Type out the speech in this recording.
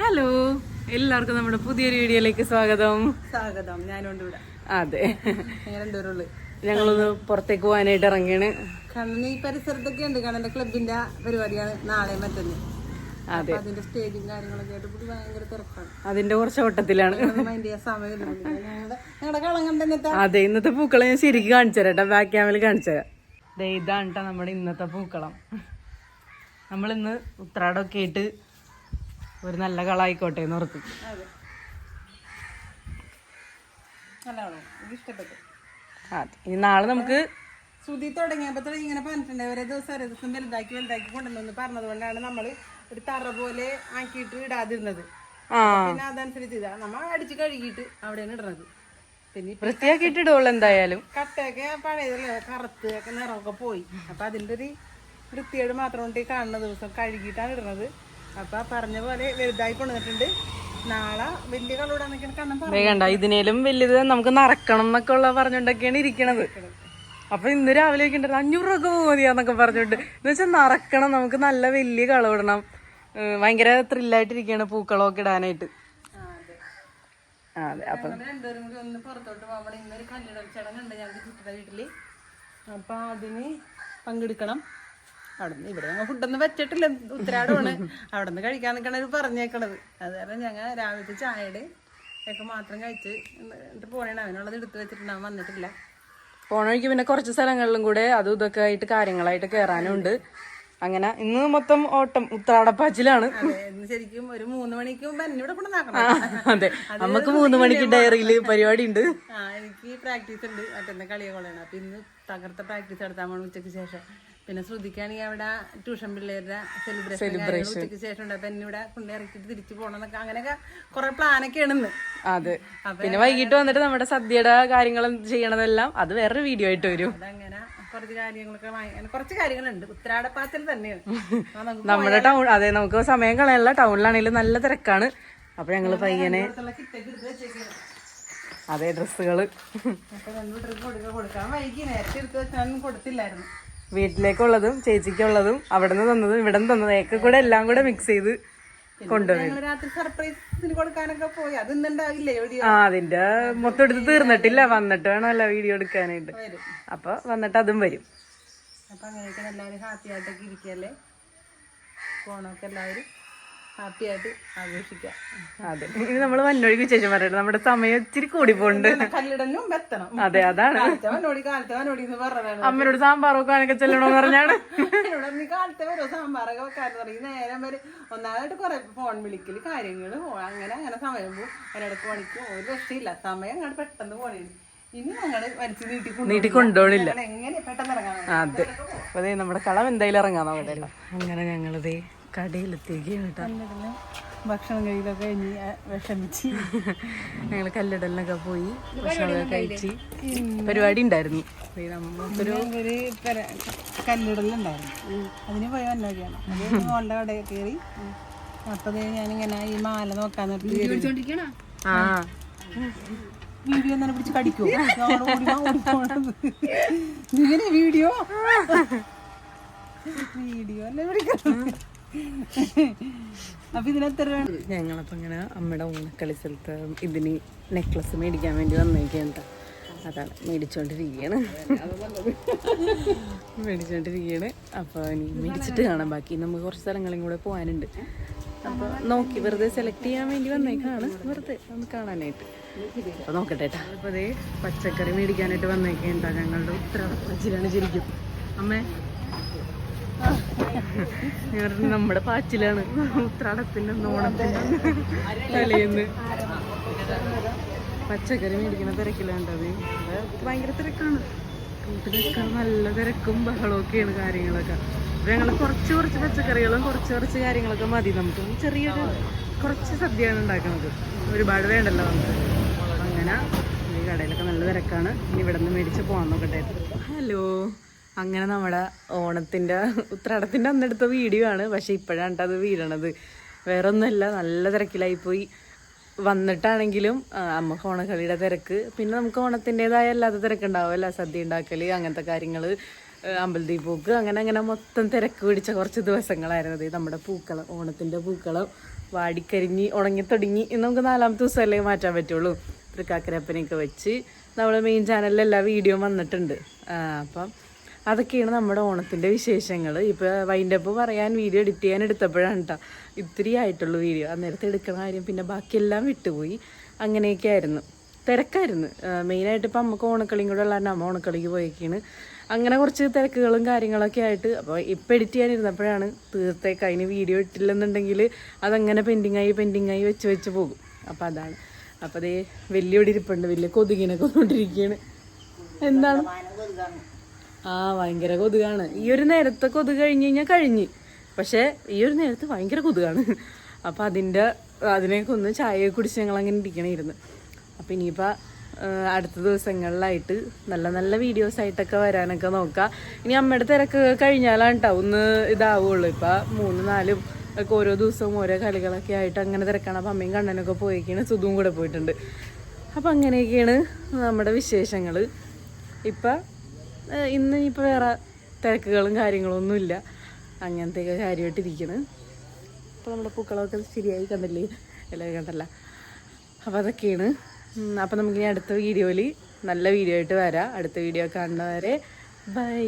Hello എല്ലാവർക്കും നമ്മുടെ പുതിയൊരു വീഡിയോയിലേക്ക് സ്വാഗതം. സ്വാഗതം. ഞാനുണ്ട് ഇവിടെ. അതെ. ഞങ്ങളൊന്ന് പുറത്തേക്ക് പോകാനായിട്ട് ഇറങ്ങിയാണ് കണ്ണൻ ഈ പരിസരത്തൊക്കെ ഉണ്ട്. കണ്ണന്റെ ക്ലബിന്റെ പരിപാടിയാണ് നാളെ മറ്റൊന്ന് അതെ. അതിന്റെ സ്റ്റേജും കാര്യങ്ങളൊക്കെ ആയിട്ട് ഭയങ്കര തിരക്കാണ്. അതിന്റെ കുറച്ച് ഓട്ടത്തിലാണ് അതെ ഇന്നത്തെ പൂക്കളം ഞാൻ ശരിക്കും കാണിച്ചു തരാം കേട്ടോ. ബാക്ക് ക്യാമിൽ കാണിച്ചു തരാം. ഇതാണ് കേട്ടോ നമ്മുടെ ഇന്നത്തെ പൂക്കളം. നമ്മളിന്ന് ഉത്രാടമൊക്കെ ആയിട്ട് ഒരു നല്ല കളായിക്കോട്ടെ എന്ന് ഓർത്ത്. അതെ. ഇനി നാളെ നമുക്ക് ശ്രുതി തുടങ്ങിയപ്പോ തുടങ്ങി ഇങ്ങനെ പറഞ്ഞിട്ടുണ്ട്. ഓരോ ദിവസം ഓരോ ദിവസം വലുതാക്കി വലുതാക്കി കൊണ്ടുവന്നു പറഞ്ഞത് കൊണ്ടാണ് നമ്മൾ ഒരു തറ പോലെ ആക്കിയിട്ട് ഇടാതിരുന്നത്. പിന്നെ അതനുസരിച്ച് ഇതാ. നമ്മൾ അടിച്ച് കഴുകിയിട്ട് അവിടെയാണ് ഇടുന്നത് പിന്നെ വൃത്തിയാക്കിയിട്ട് ഇടുള്ളൂ എന്തായാലും. കട്ടയൊക്കെ പഴയതല്ലേ കറുത്ത് ഒക്കെ നിറമൊക്കെ പോയി. അപ്പൊ അതിന്റെ ഒരു വൃത്തിയോട് മാത്രം കൊണ്ട് കാണുന്ന ദിവസം കഴുകിയിട്ടാണ് ഇടുന്നത് അപ്പൊ പറഞ്ഞ പോലെ വലുതായി കൊണ്ടുവന്നിട്ടുണ്ട്. നാളെ വലിയ കണ്ട? ഇതിനേലും വലുത് നമുക്ക് നടക്കണം എന്നൊക്കെ ഉള്ള പറഞ്ഞുകൊണ്ടൊക്കെയാണ് ഇരിക്കണത്. അപ്പൊ ഇന്ന് രാവിലെ ഒക്കെ ഉണ്ടല്ലോ അഞ്ഞൂറ് രൂപ മതിയാന്നൊക്കെ പറഞ്ഞിട്ട് എന്ന് വെച്ചാൽ നടക്കണം. നമുക്ക് നല്ല വലിയ കളവിടണം. ഭയങ്കര ത്രില്ലായിട്ടിരിക്കുകയാണ് പൂക്കളമൊക്കെ ഇടാനായിട്ട്. അതെ. അപ്പൊ ഞങ്ങൾ രണ്ടുപേരും കൂടി ഒന്ന് പുറത്തോട്ട് പോകണം ഇന്നൊരു കല്ലിടൽ ചടങ്ങുണ്ട് ഞങ്ങൾക്ക് ചുറ്റുള്ള വീട്ടിൽ അപ്പൊ അതിന് പങ്കെടുക്കണം. അവിടെ നിന്ന് ഇവിടെ ഞങ്ങൾ ഫുഡൊന്നും വെച്ചിട്ടില്ല. ഉത്തരാടമാണ്. അവിടുന്ന് കഴിക്കാൻ നിൽക്കണത് പറഞ്ഞേക്കണത്. അത് കാരണം ഞങ്ങൾ രാവിലത്തെ ചായയുടെ ഒക്കെ മാത്രം കഴിച്ച് എന്നിട്ട് പോണേണ് അവനുള്ളത് എടുത്ത് വെച്ചിട്ടുണ്ട്. അവൻ വന്നിട്ടില്ല. പോണ വഴിക്ക് പിന്നെ കുറച്ച് സ്ഥലങ്ങളിലും കൂടെ അതും ഇതൊക്കെ ആയിട്ട് കാര്യങ്ങളായിട്ട് കയറാനുണ്ട് അങ്ങനെ ഇന്ന് മൊത്തം ഓട്ടം. ഉത്രാടപ്പാച്ചിലാണ്. ശരിക്കും ഒരു മൂന്ന് മണിക്ക് ഇവിടെ അതെ. നമുക്ക് മൂന്ന് മണിക്ക് ഡയറിയിൽ പരിപാടി ഉണ്ട്. ആ എനിക്ക് പ്രാക്ടീസ് ഉണ്ട്. മറ്റന്നെ കളിയെ കൊള്ളണം. അപ്പൊ ഇന്ന് തകർത്ത പ്രാക്ടീസ് നടത്താൻ പോകണം ഉച്ചയ്ക്ക് ശേഷം. പിന്നെ ശ്രുതിക്കാണെങ്കിൽ അവിടെ ട്യൂഷൻ പിള്ളേരുടെ സെലിബ്രേഷൻ ഉച്ചയ്ക്ക് ശേഷം ഉണ്ട് അപ്പൊ എന്നെ ഇവിടെ കൊണ്ടു ഇറക്കിയിട്ട് തിരിച്ചു പോകണം എന്നൊക്കെ അങ്ങനെയൊക്കെ കുറെ പ്ലാനൊക്കെയാണ് ഇന്ന് അതെ. പിന്നെ വൈകിട്ട് വന്നിട്ട് നമ്മുടെ സദ്യയുടെ കാര്യങ്ങളും ചെയ്യണതെല്ലാം അത് വേറൊരു വീഡിയോ ആയിട്ട് വരും. അതങ്ങനെ കുറച്ച് കാര്യങ്ങളൊക്കെ കുറച്ച് കാര്യങ്ങളുണ്ട്. ഉത്തരാടപ്പാത്തിൽ തന്നെയാണ്. നമ്മുടെ ടൗൺ അതെ നമുക്ക് സമയം കളയാനുള്ള ടൗണിലാണെങ്കിലും നല്ല തിരക്കാണ്. അപ്പൊ ഞങ്ങൾ പയ്യനെ അതെ ഡ്രസ്സുകൾ കൊടുക്കാൻ വൈകി. നേരത്തെ എടുത്ത് വെച്ചാൽ കൊടുത്തില്ലായിരുന്നു. വീട്ടിലേക്കുള്ളതും ചേച്ചിക്കുള്ളതും അവിടെ നിന്ന് തന്നതും ഇവിടെ നിന്ന് തന്നതും ഒക്കെ കൂടെ എല്ലാം കൂടെ മിക്സ് ചെയ്ത് കൊണ്ടുവന്നു രാത്രി സർപ്രൈസിന് കൊടുക്കാനൊക്കെ പോയി. അത് ഇന്നുണ്ടാവില്ലേ വീഡിയോ ആ അതിന്റെ മൊത്തം എടുത്ത് തീർന്നിട്ടില്ല. വന്നിട്ട് വേണമല്ല വീഡിയോ എടുക്കാനായിട്ട്. അപ്പൊ വന്നിട്ട് അതും വരും. അപ്പൊ അങ്ങനെയൊക്കെ എല്ലാവരും ഹാപ്പി ആയിട്ടൊക്കെ ഇരിക്കല്ലേ? പോണൊക്കെ എല്ലാവരും. ഹാപ്പി ആയിട്ട് ആഘോഷിക്കാം. അതെ. ഇനി നമ്മൾ വന്നൊഴിക്ക് വിശേഷം പറയട്ടെ. നമ്മുടെ സമയം ഇച്ചിരി കൂടി പോണ്ട് കല്ലിടനും എത്തണം അതെ അതാണ്. വന്നോടി കാലത്തെ വന്നോടി എന്ന് പറഞ്ഞതാണ്. അമ്മയോട് സാമ്പാർ വെക്കാനൊക്കെ ചെല്ലണോ പറഞ്ഞാണ്. നീ കാലത്തെ വരോ സാമ്പാറൊക്കെ വെക്കാൻ തുടങ്ങി നേരം വരെ ഒന്നാമതായിട്ട് കുറെ ഫോൺ വിളിക്കൽ കാര്യങ്ങൾ ഫോ- അങ്ങനെ അങ്ങനെ സമയം പോകും. അതിനിടക്ക് പണിക്കും ഒരു രക്ഷയില്ല. സമയം അങ്ങോട്ട് പെട്ടെന്ന് പോണേ ഇനി ഞങ്ങൾ വലിച്ചു നീട്ടി ഇറങ്ങാൻ അതെ. അപ്പൊ നമ്മുടെ കളം എന്തായാലും ഇറങ്ങാൻ നോക്കട്ടെ അങ്ങനെ ഞങ്ങളിതേ കടയിലെത്തിക്കുകയാണ് കേട്ടോ. ഭക്ഷണം കഴിക്കലൊക്കെ ഇനി വിഷമിച്ച്. ഞങ്ങൾ കല്ലിടലിനൊക്കെ പോയി ഭക്ഷണമൊക്കെ കഴിച്ച് പരിപാടി ഉണ്ടായിരുന്നു. നമുക്കൊരു ഒരു കല്ലിടലുണ്ടായിരുന്നു. അതിന് പോയി വന്നൊക്കെയാണ് അത് മോളുടെ കട കയറി. അപ്പോൾ ഞാനിങ്ങനെ ഈ മാല നോക്കാൻ നിർത്തി ആ. വീഡിയോ തന്നെ പിടിച്ച് കടിക്കോ? ഇങ്ങനെ വീഡിയോ? വീഡിയോ അല്ലേ പിടിക്കണം അപ്പൊ ഇതിനെത്ര? ഞങ്ങളപ്പോൾ ഇങ്ങനെ അമ്മയുടെ ഊണക്കളി സ്ഥലത്ത് ഇതിന് നെക്ലസ് മേടിക്കാൻ വേണ്ടി വന്നേക്കാണ് ട്ടോ. അതാണ് മേടിച്ചോണ്ടിരിക്കുകയാണ് മേടിച്ചോണ്ടിരിക്കുകയാണ് അപ്പോൾ ഇനി മേടിച്ചിട്ട് കാണാം. ബാക്കി നമുക്ക് കുറച്ച് സ്ഥലങ്ങളും കൂടെ പോകാനുണ്ട് അപ്പോൾ നോക്കി വെറുതെ സെലക്ട് ചെയ്യാൻ വേണ്ടി വന്നേക്കാണ്. വെറുതെ ഒന്ന് കാണാനായിട്ട്. അപ്പോൾ നോക്കട്ടെ കേട്ടോ അപ്പോൾ അതേ പച്ചക്കറി മേടിക്കാനായിട്ട് വന്നേക്കേണ്ട ഞങ്ങളുടെ ഉത്തരവാദിച്ചിലാണ് ശരിക്കും. അമ്മേ നമ്മുടെ പാച്ചിലാണ്. ഉത്രാടത്തിന്റെ ഓണത്തിന്റെ തലേന്ന്. പച്ചക്കറി മേടിക്കുന്ന തിരക്കിലാണ്ടത് ഭയങ്കര തിരക്കാണ്. കൂട്ടിലൊക്കെ നല്ല തിരക്കും ബഹളവും ഒക്കെയാണ് കാര്യങ്ങളൊക്കെ. അപ്പൊ ഞങ്ങൾ കുറച്ച് കുറച്ച് പച്ചക്കറികളും കുറച്ച് കുറച്ച് കാര്യങ്ങളൊക്കെ മതി. നമുക്ക് ചെറിയൊരു കുറച്ച് സദ്യയാണ് ഉണ്ടാക്കുന്നത്. ഒരുപാട് വേണ്ടല്ലോ നമുക്ക്. അങ്ങനെ ഈ കടയിലൊക്കെ നല്ല തിരക്കാണ്. ഇനി ഇവിടെ നിന്ന് മേടിച്ച് പോകാൻ നോക്കട്ടെ. ഹലോ. അങ്ങനെ നമ്മുടെ ഓണത്തിന്റെ ഉത്രാടത്തിന്റെ അന്നെടുത്ത വീഡിയോ ആണ്. പക്ഷേ ഇപ്പോഴാണ് അത് വീഴണത്. വേറെ ഒന്നുമല്ല നല്ല തിരക്കിലായിപ്പോയി. വന്നിട്ടാണെങ്കിലും നമുക്ക് ഓണക്കളിയുടെ തിരക്ക്. പിന്നെ നമുക്ക് ഓണത്തിന്റെതായ അല്ലാത്ത തിരക്കുണ്ടാവുമല്ല. സദ്യ ഉണ്ടാക്കൽ അങ്ങനത്തെ കാര്യങ്ങൾ അമ്പലത്തിൽ പൂക്ക് അങ്ങനെ അങ്ങനെ മൊത്തം തിരക്ക് പിടിച്ച കുറച്ച് ദിവസങ്ങളായിരുന്നു നമ്മുടെ പൂക്കളം ഓണത്തിന്റെ പൂക്കളം. വാടിക്കരിഞ്ഞ് ഉണങ്ങി തുടങ്ങി ഇന്ന് നമുക്ക് നാലാമത്തെ ദിവസമല്ലേ മാറ്റാൻ പറ്റുള്ളൂ. തൃക്കാക്കരപ്പനെയൊക്കെ വെച്ച് നമ്മൾ മെയിൻ ചാനലിൽ എല്ലാ വീഡിയോ വന്നിട്ടുണ്ട്. അപ്പം അതൊക്കെയാണ് നമ്മുടെ ഓണത്തിന്റെ വിശേഷങ്ങൾ. ഇപ്പോൾ വൈൻഡപ്പ് പറയാൻ വീഡിയോ എഡിറ്റ് ചെയ്യാൻ എടുത്തപ്പോഴാണ് കേട്ടോ ഇത്തിരി ആയിട്ടുള്ളൂ വീഡിയോ അന്നേരത്തെ എടുക്കണ കാര്യം പിന്നെ ബാക്കിയെല്ലാം വിട്ടുപോയി. അങ്ങനെയൊക്കെ ആയിരുന്നു തിരക്കായിരുന്നു മെയിനായിട്ട് ഇപ്പം നമുക്ക് ഓണക്കളിയും കൂടെ ഉള്ള അമ്മ ഓണക്കളിക്ക് പോയേക്കാണ്. അങ്ങനെ കുറച്ച് തിരക്കുകളും കാര്യങ്ങളൊക്കെ ആയിട്ട് അപ്പോൾ ഇപ്പോൾ എഡിറ്റ് ചെയ്യാനിരുന്നപ്പോഴാണ് തീർത്തേക്ക് അതിന് വീഡിയോ ഇട്ടില്ലെന്നുണ്ടെങ്കിൽ അതങ്ങനെ പെൻഡിങ്ങായി പെൻഡിങ്ങായി വെച്ച് വെച്ച് പോകും. അപ്പോൾ അതാണ്. അപ്പോൾ അതേ വലിയ ഇവിടെ ഇരിപ്പുണ്ട്. വലിയ കൊതുകിനെ കൊണ്ടുകൊണ്ടിരിക്കുകയാണ് എന്താണ്? ആ ഭയങ്കര കൊതുകാണ്. ഈ ഒരു നേരത്തെ കൊതുക് കഴിഞ്ഞ് കഴിഞ്ഞാൽ കഴിഞ്ഞ്. പക്ഷേ ഈ ഒരു നേരത്ത് ഭയങ്കര കൊതുകാണ്. അപ്പം അതിന്റെ അതിനെയൊക്കെ ഒന്ന് ചായ കുടിച്ച് ഞങ്ങൾ അങ്ങനെ ഇരിക്കണമായിരുന്നു അപ്പം ഇനിയിപ്പോൾ അടുത്ത ദിവസങ്ങളിലായിട്ട് നല്ല നല്ല വീഡിയോസ് ആയിട്ടൊക്കെ വരാനൊക്കെ നോക്കാം. ഇനി അമ്മയുടെ തിരക്ക് കഴിഞ്ഞാലാണ് കേട്ടോ ഒന്ന് ഇതാവുള്ളൂ. ഇപ്പം മൂന്ന് നാലും ഒക്കെ ഓരോ ദിവസവും ഓരോ കളികളൊക്കെ ആയിട്ട് അങ്ങനെ തിരക്കാണ്. അപ്പം അമ്മയും കണ്ണനൊക്കെ പോയിക്കാണ്. സുധും കൂടെ പോയിട്ടുണ്ട്. അപ്പം അങ്ങനെയൊക്കെയാണ് നമ്മുടെ വിശേഷങ്ങൾ ഇപ്പം ഇന്ന് ഇനിയിപ്പോൾ വേറെ തിരക്കുകളും കാര്യങ്ങളും ഒന്നുമില്ല അങ്ങനത്തെയൊക്കെ കാര്യമായിട്ടിരിക്കുന്നു. അപ്പോൾ നമ്മുടെ പൂക്കളമൊക്കെ ശരിയായി കണ്ടില്ലേ? എല്ലാവരും കണ്ടല്ല. അപ്പോൾ അതൊക്കെയാണ്. അപ്പോൾ നമുക്കിനി അടുത്ത വീഡിയോയിൽ നല്ല വീഡിയോ ആയിട്ട് വരാം. അടുത്ത വീഡിയോ കാണുന്നവരെ ബൈ.